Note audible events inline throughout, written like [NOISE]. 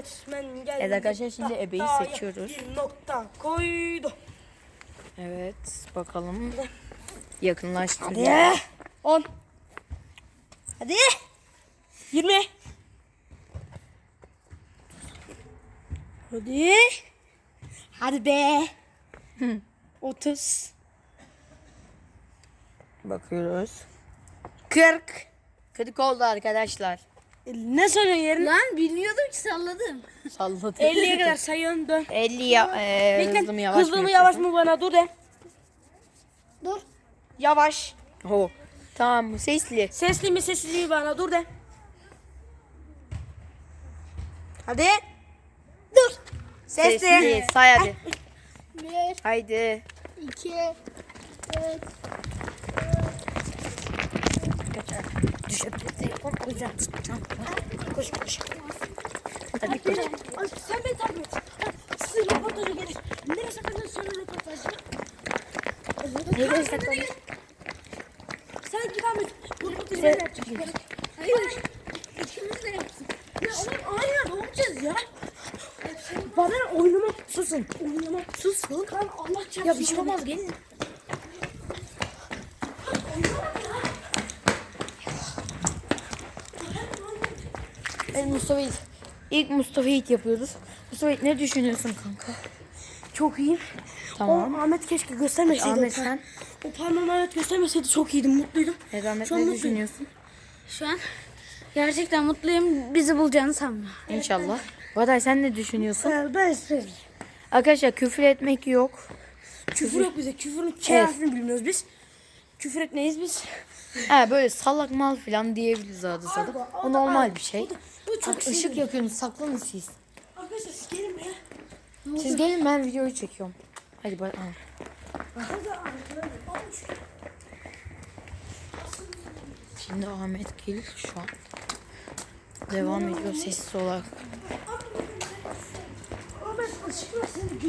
öğretmen geldi. Evet arkadaşlar, şimdi ebeyi seçiyoruz. Bir nokta koydu. Evet bakalım. Yakınlaştır. Hadi. 10. Hadi. 20. Hadi. Hadi be. [LAUGHS] 30. Bakıyoruz. 40. 40 oldu arkadaşlar. Ne söylüyorsun yerini? Lan bilmiyordum ki salladım. Salladı. 50'ye [LAUGHS] kadar sayıyorsun dön. 50 ya, e, Bekle, hızlı mı yavaş hızlı mı? mı yavaş mı bana dur de. Dur. Yavaş. Ho. Tamam sesli. Sesli mi sesli mi bana dur de. Hadi. Dur. Sesli. Sesli. Say hadi. Bir, Haydi. iki, üç. Telefon o yüzden tutacağım. Koş koş. Hadi koş. Sen beni takip et. Size röportajı gelir. Nereye sakladın sonra röportajı? Nereye sakladın? Sen devam et. Röportajı ben yapacağım. Hayır. İkimiz de yapsın. Ya oğlum aynen ne yapacağız ya? Bana oynamak susun. Oynamak susun. Kan Allah çarpsın. Ya bir şey olmaz gelin. Evet Mustafa Yiğit. İlk Mustafa Yiğit yapıyoruz. Mustafa Yiğit ne düşünüyorsun kanka? Çok iyi. Tamam. O Ahmet keşke göstermeseydi. Ahmet o sen? O parmağını Ahmet göstermeseydi çok iyiydim, mutluydum. Evet Ahmet Şu ne mutluyum. düşünüyorsun? Şu an gerçekten mutluyum. Bizi bulacağını sanmıyorum. İnşallah. Vaday sen ne düşünüyorsun? Ee, ben isterim. Arkadaşlar küfür etmek yok. Küfür yok bize. Küfürün K Evet. bilmiyoruz biz. Küfür etmeyiz biz. Ha böyle salak mal falan diyebiliriz adı sana. O normal bir şey. Bak, ışık yakıyorsunuz saklanın siz. Arkadaşlar siz gelin be. Siz gelin ben videoyu çekiyorum. Hadi bak. ha. Şimdi Ahmet gelir şu an. Devam ediyor sessiz olarak.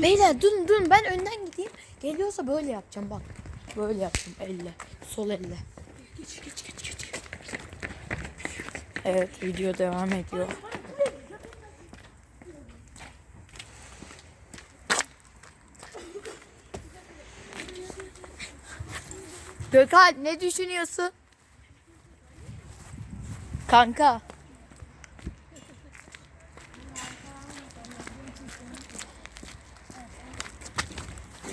Beyler durun durun ben önden gideyim. Geliyorsa böyle yapacağım bak. Böyle yapacağım elle. Sol elle. Geç geç geç geç. Evet video devam ediyor. Gökalp ne düşünüyorsun? Kanka.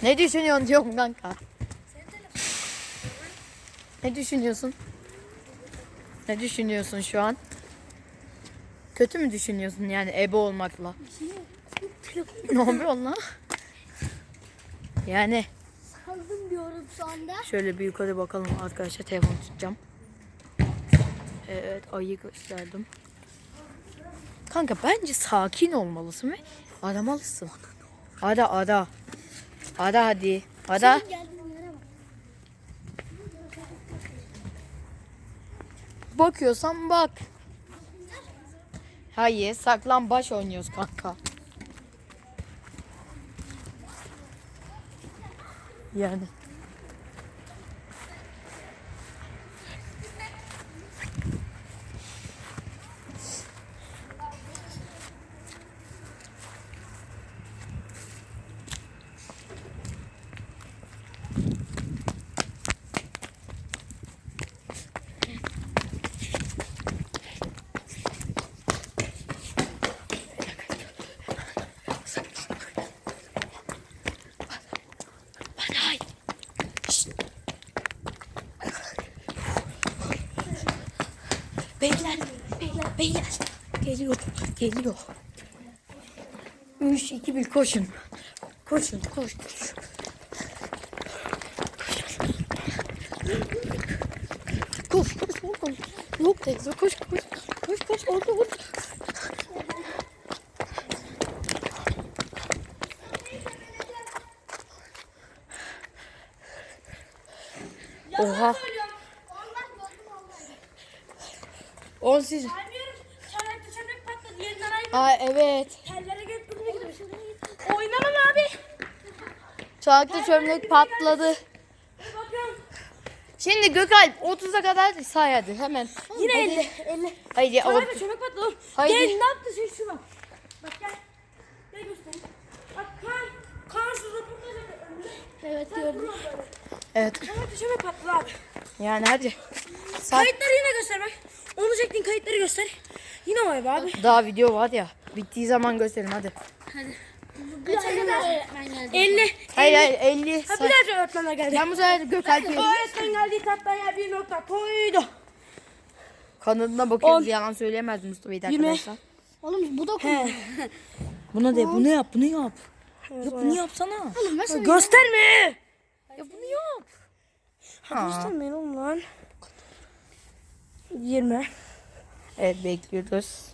Ne düşünüyorsun diyorum kanka. Ne düşünüyorsun? Ne düşünüyorsun şu an? Kötü mü düşünüyorsun yani ebe olmakla? ne yapıyorsun lan? Yani Saldım diyorum şu anda. şöyle bir yukarı bakalım arkadaşlar telefon tutacağım. Evet ayı gösterdim. Kanka bence sakin olmalısın ve aramalısın. Ara ara. Ara hadi. Ara. Geldim yere bak. Bakıyorsan bak. Hayır saklan baş oynuyoruz kanka. Yani. Beyler, beyler, beyler. Geliyor, geliyor. Üç, iki, bir, koşun. Koşun, koş, koş. Koş, koş, koş, koş. Yok teyze, koş, koş. Koş, koş, orada, orada. Oha. On siz. Çanakta çanak patladı. Yerinden ayrı. Aa evet. Tellere gidiyor. Oynamam abi. Çanakta çömlek patladı. Bakıyorum. Şimdi Gökalp 30'a kadar say hadi hemen. Yine Hadi. 50. 50. Haydi. Çanakta o- çanak patladı. Haydi. Gel ne yaptı sen şu bak. Bak gel. Gel göstereyim. Bak. Kaan şurada burada önünde. Evet gördüm. Evet. Hemen düşeme patladı abi. Yani hadi. Saat Kayıtları yine göster bak. Onu çektiğin kayıtları göster. Yine var be abi. daha video var ya. Bittiği zaman gösterelim hadi. Kaça kadar öğretmen geldi? 50. Hayır hayır 50. Ha Say- bir öğretmenler geldi. Ben bu sefer Gökalp'i Öğretmen geldi tahtaya bir nokta koydu. kanalına bakıyoruz. On. Yalan söyleyemez Mustafa'yı da Yirmi. arkadaşlar. Oğlum bu da konu. Buna de bunu yap bunu yap. Ya bunu yapsana. Oğlum ben sana Gösterme. Ya bunu yap. Göstermeyin oğlum lan. 20, Evet bekliyoruz.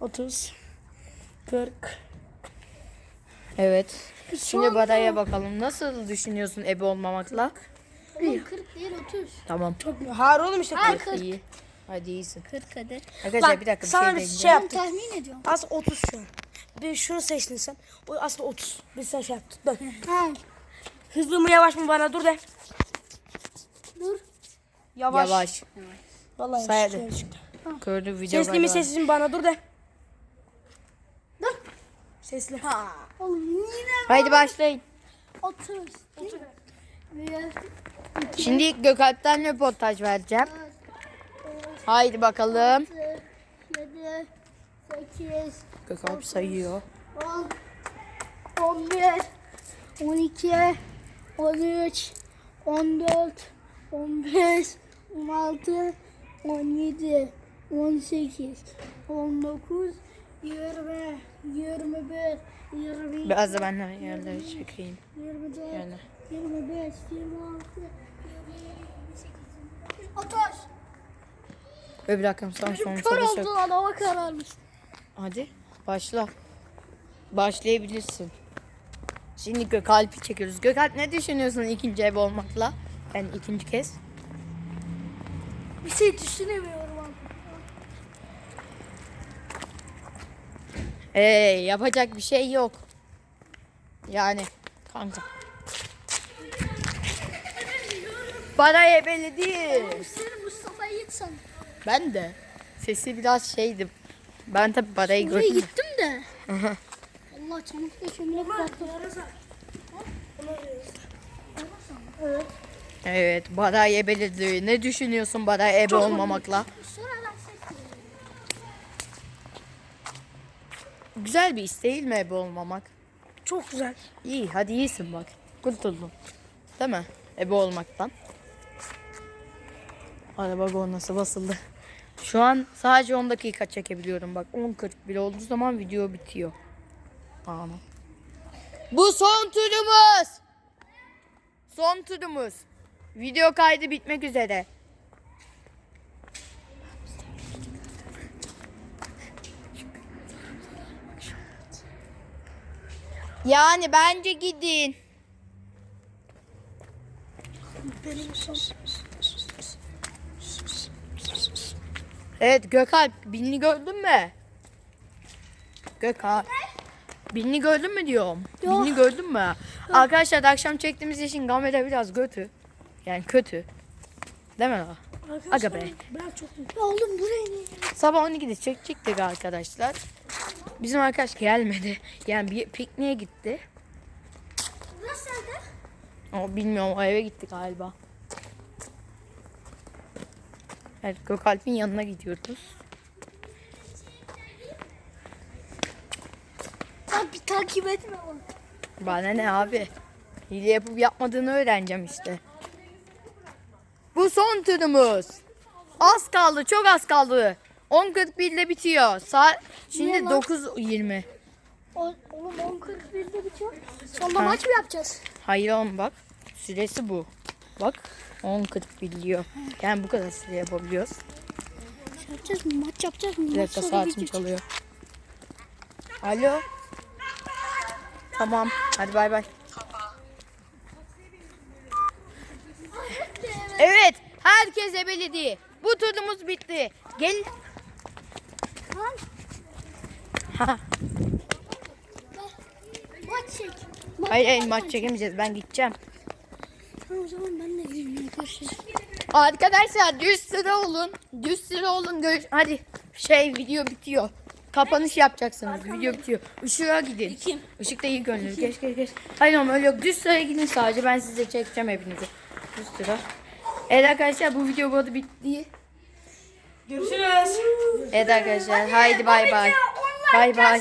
30, 40. Evet. Şimdi Bada'ya bakalım. Nasıl düşünüyorsun ebe olmamakla? Oğlum 40 değil 30. Tamam. Har oğlum işte. Ha, 40. 40. İyi. Hadi iyisin. 40 hadi. Arkadaşlar Bak bir dakika bir sana şey bir şey Ben yaptık. tahmin ediyorum. Aslında 30 şu an. Bir şunu seçtin sen. O aslında 30. Biz sen şey yaptık. Dön. [LAUGHS] Ha. Hızlı mı yavaş mı bana dur de. Dur. Yavaş. Yavaş. Vallahi Say yavaş. hadi. Şöyle çıktı. Video Sesli mi sessiz mi bana dur de. Dur. Sesli. Oğlum yine Haydi başlayın. 30. 30. Bir. Şimdi Gökalp'ten röportaj vereceğim. Haydi bakalım. 7. 8. Gökalp sayıyor. 10. 11. 12. 13. 14. 15. 16. 17. 18. 19. 20. 21. 22. Biraz da ben de yerleri çekeyim. 24. Yani. 25, 26, 28, 30. Ve bir dakika son son Kör soru sor. oldu lan hava kararmış. Hadi başla. Başlayabilirsin. Şimdi Gökalp'i çekiyoruz. Gökalp ne düşünüyorsun ikinci ev olmakla? Ben ikinci kez. Bir şey düşünemiyorum abi. Ee, yapacak bir şey yok. Yani kanka. Bana ebeli değil. Sen Mustafa'yı. Ben de. Sesi biraz şeydi. Ben tabi parayı Oraya gördüm. gittim de. Allah çanakta kömürek baktı. Evet. Evet, Baray ebeledi. Ne düşünüyorsun Baray ebe olmamakla? Lan sen. Güzel bir iş değil mi ebe olmamak? Çok güzel. İyi, hadi iyisin bak. Kurtuldun. Değil mi? Ebe olmaktan. Araba nasıl basıldı. Şu an sadece 10 dakika çekebiliyorum bak. 10.41 olduğu zaman video bitiyor. Ana. Bu son turumuz. Son turumuz. Video kaydı bitmek üzere. Yani bence gidin. Evet Gökalp Binli gördün mü? Gökalp. Binli gördün mü diyorum. Binli gördün mü? Arkadaşlar akşam çektiğimiz için kamera biraz kötü. Yani kötü. Değil mi? la? Aga be. Ben çok. Ya oğlum buraya ne? Sabah 12'de çekecektik arkadaşlar. Bizim arkadaş gelmedi. Yani bir pikniğe gitti. Burası nerede? O bilmiyorum o eve gitti galiba. Evet Gökalp'in yanına gidiyoruz. Bir takip etme onu. Bana ne abi? Hile yapıp yapmadığını öğreneceğim işte. Bu son turumuz. Az kaldı, çok az kaldı. 10.41 ile bitiyor. Saat şimdi Niye lan? 9.20. O, oğlum 10.41'de bitiyor. Sonra maç mı yapacağız? Hayır oğlum bak. Süresi bu. Bak 10.41 diyor. Yani bu kadar süre yapabiliyoruz. Yapacağız mı? Maç yapacağız mı? Bir Maç dakika sonra saatim video çalıyor. Alo. Tamam. Hadi bay bay. Evet. Herkese belediye. Bu turumuz bitti. Gel. Ha. Maç çek. Maç Hayır hayır maç çekemeyeceğiz. Ben gideceğim. Tamam o zaman ben de gireyim arkadaşlar. Düz sıra olun. Düz sıra olun. Görüş Hadi şey video bitiyor. Kapanış yapacaksınız. Video bitiyor. Işığa gidin. İkim. Işıkta iyi görünür. Geç geç geç. Hayır ama öyle yok. Düz sıraya gidin sadece. Ben size çekeceğim hepinizi. Düz sıra. Evet arkadaşlar bu video burada bitti. Görüşürüz. Evet arkadaşlar haydi bay bay. Bay bay.